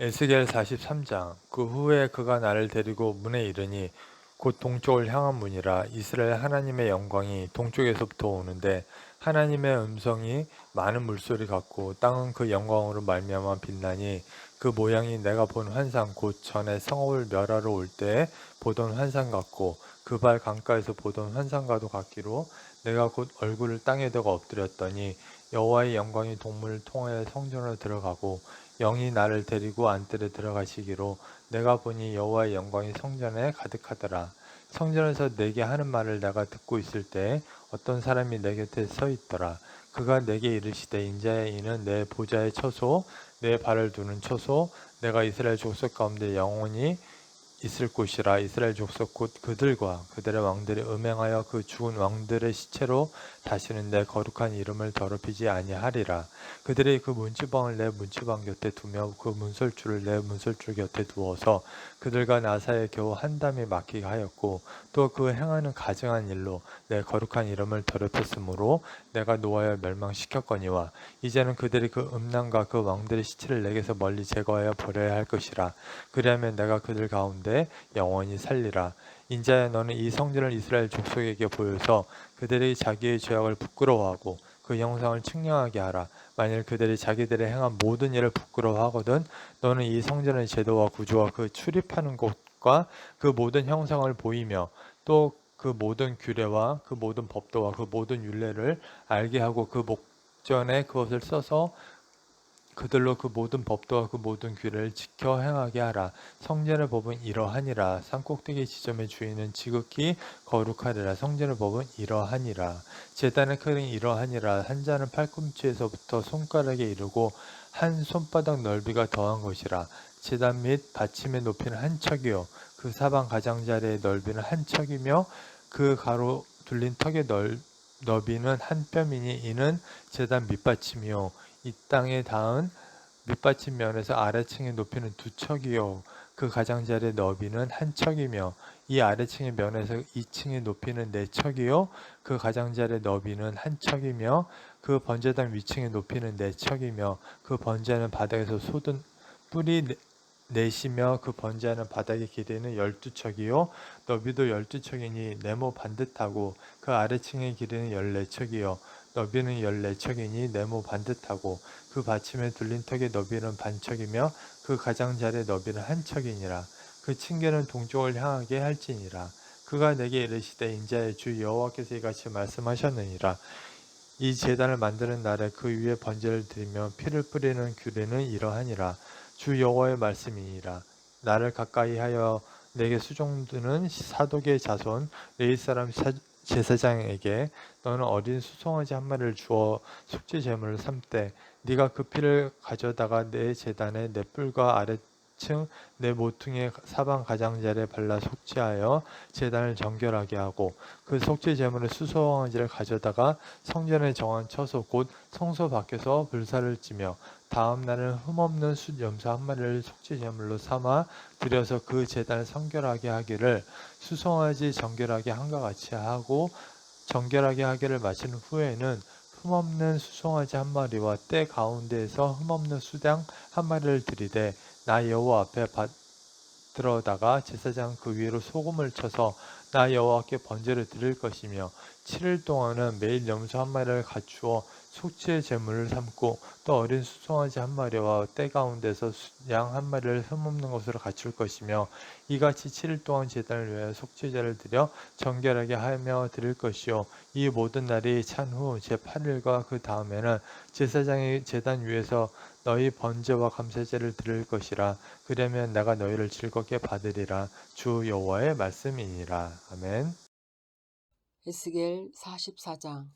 에스겔 43장 그 후에 그가 나를 데리고 문에 이르니 곧 동쪽을 향한 문이라. 이스라엘 하나님의 영광이 동쪽에서부터 오는데 하나님의 음성이 많은 물소리 같고 땅은 그 영광으로 말미암아 빛나니 그 모양이 내가 본 환상 곧 전에 성읍을 멸하러 올 때에 보던 환상 같고 그 발 강가에서 보던 환상과도 같기로 내가 곧 얼굴을 땅에 대고 엎드렸더니 여호와의 영광이 동물을 통하여 성전으로 들어가고 영이 나를 데리고 안뜰에 들어가시기로 내가 보니 여호와의 영광이 성전에 가득하더라. 성전에서 내게 하는 말을 내가 듣고 있을 때 어떤 사람이 내 곁에 서 있더라. 그가 내게 이르시되 인자의 이는 내 보좌의 처소 내 발을 두는 처소 내가 이스라엘 족속 가운데 영원히 있을 곳이라 이스라엘 족속 곧 그들과 그들의 왕들이 음행하여 그 죽은 왕들의 시체로 다시는 내 거룩한 이름을 더럽히지 아니하리라. 그들이 그 문지방을 내 문지방 곁에 두며 그 문설주를 내 문설주 곁에 두어서 그들과 나 사이에 겨우 한 담이 막히게 하였고 또 그 행하는 가증한 일로 내 거룩한 이름을 더럽혔으므로 내가 노하여 멸망시켰거니와 이제는 그들이 그 음란과 그 왕들의 시체를 내게서 멀리 제거하여 버려야 할 것이라. 그리하면 내가 그들 가운데 영원히 살리라 인자야 너는 이 성전을 이스라엘 족속에게 보여서 그들이 자기의 죄악을 부끄러워하고 그 형상을 측량하게 하라. 만일 그들이 자기들의 행한 모든 일을 부끄러워하거든 너는 이 성전의 제도와 구조와 그 출입하는 곳과 그 모든 형상을 보이며 또 그 모든 규례와 그 모든 법도와 그 모든 율례를 알게 하고 그 목전에 그것을 써서 그들로 그 모든 법도와 그 모든 규례를 지켜 행하게 하라. 성전의 법은 이러하니라. 산꼭대기 지점의 주인은 지극히 거룩하리라. 성전의 법은 이러하니라. 제단의 크는 이러하니라. 한 자는 팔꿈치에서부터 손가락에 이르고 한 손바닥 넓이가 더한 것이라. 제단 및 받침의 높이는 한 척이요. 그 사방 가장자리의 넓이는 한 척이며 그 가로 둘린 턱의 넓, 너비는 한 뼘이니 이는 제단 밑받침이요. 이 땅에 닿은 밑받침 면에서 아래층의 높이는 두 척이요. 그 가장자리의 너비는 한 척이며 이 아래층의 면에서 2층의 높이는 네 척이요. 그 가장자리의 너비는 한 척이며 그 번제당 위층의 높이는 네 척이며 그 번제는 바닥에서 솟은 뿌리 네- 넷이며 그 번제하는 바닥의 길이는 열두 척이요. 너비도 열두 척이니 네모 반듯하고 그 아래층의 길이는 열네 척이요. 너비는 열네 척이니 네모 반듯하고 그 받침에 둘린 턱의 너비는 반척이며 그 가장자리의 너비는 한 척이니라. 그 층계는 동쪽을 향하게 할지니라. 그가 내게 이르시되 인자의 주 여호와께서 이같이 말씀하셨느니라. 이 제단을 만드는 날에 그 위에 번제를 드리며 피를 뿌리는 규례는 이러하니라 주 여호와의 말씀이니라. 나를 가까이 하여 내게 수종드는 사독의 자손 레이 사람 사- 제사장에게 너는 어린 수송아지 한 마리를 주어 속죄 제물을 삼되 네가 그 피를 가져다가 내 제단의 내 뿔과 아래층 내 모퉁이의 사방 가장자리에 발라 속죄하여 제단을 정결하게 하고 그 속죄 제물의 수송아지를 가져다가 성전에 정한 처소 곧 성소 밖에서 불사를 찌며 다음 날은 흠없는 숫 염소 한 마리를 속죄 제물로 삼아 들여서 그 제단을 성결하게 하기를 수송아지 정결하게 한과 같이 하고 정결하게 하기를 마친 후에는 흠없는 수송아지 한 마리와 때 가운데에서 흠없는 수당 한 마리를 들이되 나 여호와 앞에 받들어다가 제사장 그 위로 소금을 쳐서 나 여호와께 번제를 드릴 것이며 7일 동안은 매일 염소 한 마리를 갖추어 속죄의 제물을 삼고 또 어린 수송아지 한 마리와 때 가운데서 양 한 마리를 흠없는 것으로 갖출 것이며 이같이 7일 동안 제단을 위하여 속죄제를 드려 정결하게 하며 드릴 것이요. 이 모든 날이 찬 후 제 8일과 그 다음에는 제사장이 제단 위에서 너희 번제와 감사제를 드릴 것이라. 그러면 내가 너희를 즐겁게 받으리라. 주 여호와의 말씀이니라 아멘 에스겔 44장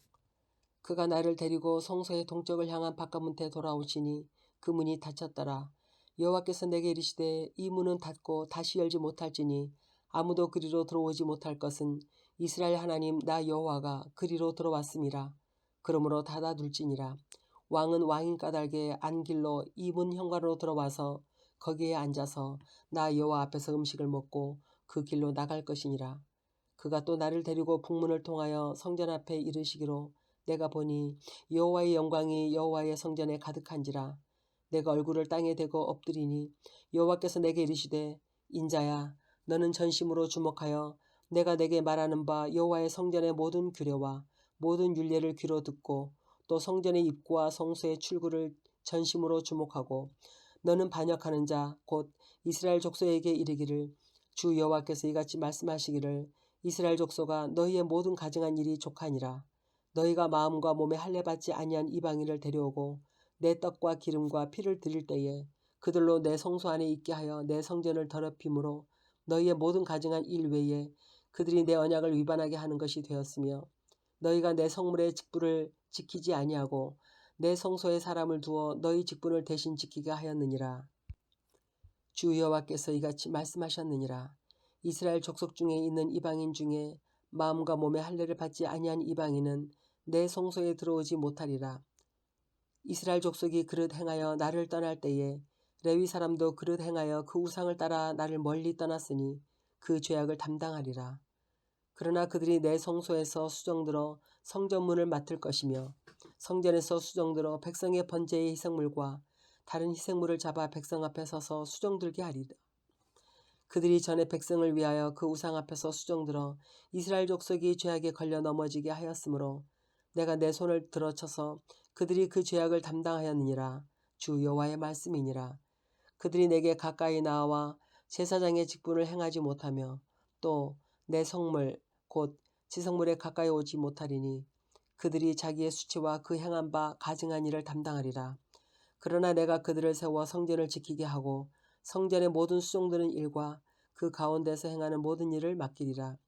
그가 나를 데리고 성소의 동쪽을 향한 바깥문에 돌아오시니 그 문이 닫혔더라. 여호와께서 내게 이르시되 이 문은 닫고 다시 열지 못할지니 아무도 그리로 들어오지 못할 것은 이스라엘 하나님 나 여호와가 그리로 들어왔음이라. 그러므로 닫아둘지니라. 왕은 왕인 까닭에 안길로 이 문 현관으로 들어와서 거기에 앉아서 나 여호와 앞에서 음식을 먹고 그 길로 나갈 것이니라. 그가 또 나를 데리고 북문을 통하여 성전 앞에 이르시기로 내가 보니 여호와의 영광이 여호와의 성전에 가득한지라. 내가 얼굴을 땅에 대고 엎드리니 여호와께서 내게 이르시되 인자야 너는 전심으로 주목하여 내가 내게 말하는 바 여호와의 성전의 모든 규례와 모든 율례를 귀로 듣고 또 성전의 입구와 성소의 출구를 전심으로 주목하고 너는 반역하는 자 곧 이스라엘 족속에게 이르기를 주 여호와께서 이같이 말씀하시기를 이스라엘 족속아 너희의 모든 가증한 일이 족하니라 너희가 마음과 몸에 할례 받지 아니한 이방인을 데려오고 내 떡과 기름과 피를 드릴 때에 그들로 내 성소 안에 있게 하여 내 성전을 더럽힘으로 너희의 모든 가증한 일 외에 그들이 내 언약을 위반하게 하는 것이 되었으며 너희가 내 성물의 직분을 지키지 아니하고 내 성소에 사람을 두어 너희 직분을 대신 지키게 하였느니라. 주 여호와께서 이같이 말씀하셨느니라. 이스라엘 족속 중에 있는 이방인 중에 마음과 몸에 할례를 받지 아니한 이방인은 내 성소에 들어오지 못하리라. 이스라엘 족속이 그릇 행하여 나를 떠날 때에 레위 사람도 그릇 행하여 그 우상을 따라 나를 멀리 떠났으니 그 죄악을 담당하리라. 그러나 그들이 내 성소에서 수정들어 성전문을 맡을 것이며 성전에서 수정들어 백성의 번제의 희생물과 다른 희생물을 잡아 백성 앞에 서서 수정들게 하리라. 그들이 전에 백성을 위하여 그 우상 앞에서 수정들어 이스라엘 족속이 죄악에 걸려 넘어지게 하였으므로 내가 내 손을 들어쳐서 그들이 그 죄악을 담당하였느니라. 주 여호와의 말씀이니라. 그들이 내게 가까이 나와 제사장의 직분을 행하지 못하며 또 내 성물 곧 지성물에 가까이 오지 못하리니 그들이 자기의 수치와 그 행한 바 가증한 일을 담당하리라. 그러나 내가 그들을 세워 성전을 지키게 하고 성전의 모든 수종드는 일과 그 가운데서 행하는 모든 일을 맡기리라.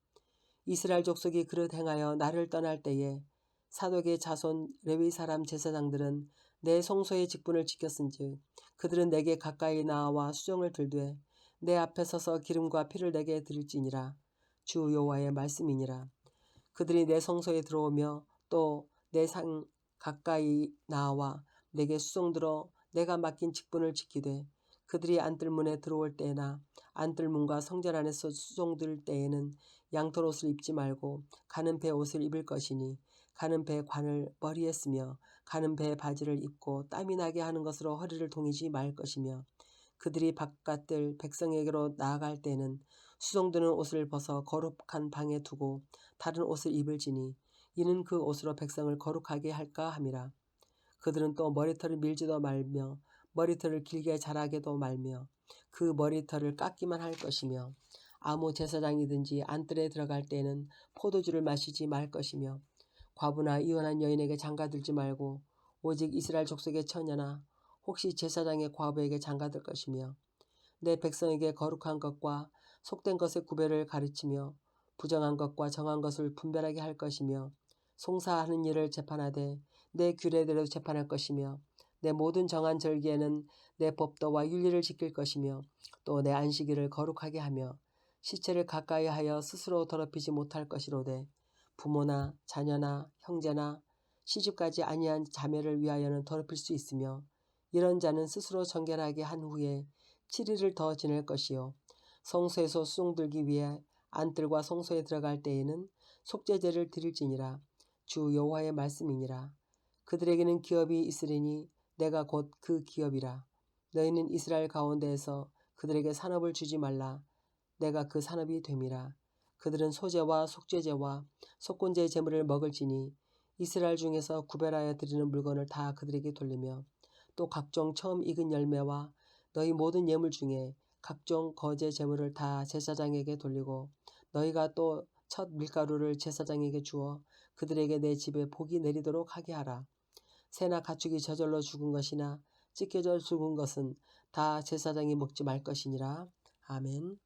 이스라엘 족속이 그릇 행하여 나를 떠날 때에 사독의 자손 레위 사람 제사장들은 내 성소의 직분을 지켰은즉 그들은 내게 가까이 나와 수정을 들되 내 앞에 서서 기름과 피를 내게 드릴지니라 주 여호와의 말씀이니라 그들이 내 성소에 들어오며 또 내 상 가까이 나와 내게 수종 들어 내가 맡긴 직분을 지키되 그들이 안뜰문에 들어올 때나 안뜰문과 성전 안에서 수종들 때에는 양털 옷을 입지 말고 가는 배 옷을 입을 것이니 가는 배 관을 머리에 쓰며 가는 배 바지를 입고 땀이 나게 하는 것으로 허리를 동이지 말 것이며 그들이 바깥들 백성에게로 나아갈 때는 수종드는 옷을 벗어 거룩한 방에 두고 다른 옷을 입을지니 이는 그 옷으로 백성을 거룩하게 할까 함이라. 그들은 또 머리털을 밀지도 말며 머리털을 길게 자라게도 말며 그 머리털을 깎기만 할 것이며 아무 제사장이든지 안뜰에 들어갈 때는 포도주를 마시지 말 것이며 과부나 이혼한 여인에게 장가들지 말고 오직 이스라엘 족속의 처녀나 혹시 제사장의 과부에게 장가들 것이며 내 백성에게 거룩한 것과 속된 것의 구별을 가르치며 부정한 것과 정한 것을 분별하게 할 것이며 송사하는 일을 재판하되 내 규례대로 재판할 것이며 내 모든 정한 절기에는 내 법도와 윤리를 지킬 것이며 또 내 안식일을 거룩하게 하며 시체를 가까이 하여 스스로 더럽히지 못할 것이로되 부모나 자녀나 형제나 시집가지 아니한 자매를 위하여는 더럽힐 수 있으며 이런 자는 스스로 정결하게 한 후에 7일을 더 지낼 것이요. 성소에서 수종들기 위해 안뜰과 성소에 들어갈 때에는 속죄제를 드릴지니라. 주 여호와의 말씀이니라. 그들에게는 기업이 있으리니 내가 곧 그 기업이라. 너희는 이스라엘 가운데에서 그들에게 산업을 주지 말라. 내가 그 산업이 됨이라. 그들은 소제와 속죄제와 속건제의 제물을 먹을지니 이스라엘 중에서 구별하여 드리는 물건을 다 그들에게 돌리며 또 각종 처음 익은 열매와 너희 모든 예물 중에 각종 거제 제물을 다 제사장에게 돌리고 너희가 또 첫 밀가루를 제사장에게 주어 그들에게 내 집에 복이 내리도록 하게 하라. 새나 가축이 저절로 죽은 것이나 찢겨져 죽은 것은 다 제사장이 먹지 말 것이니라. 아멘.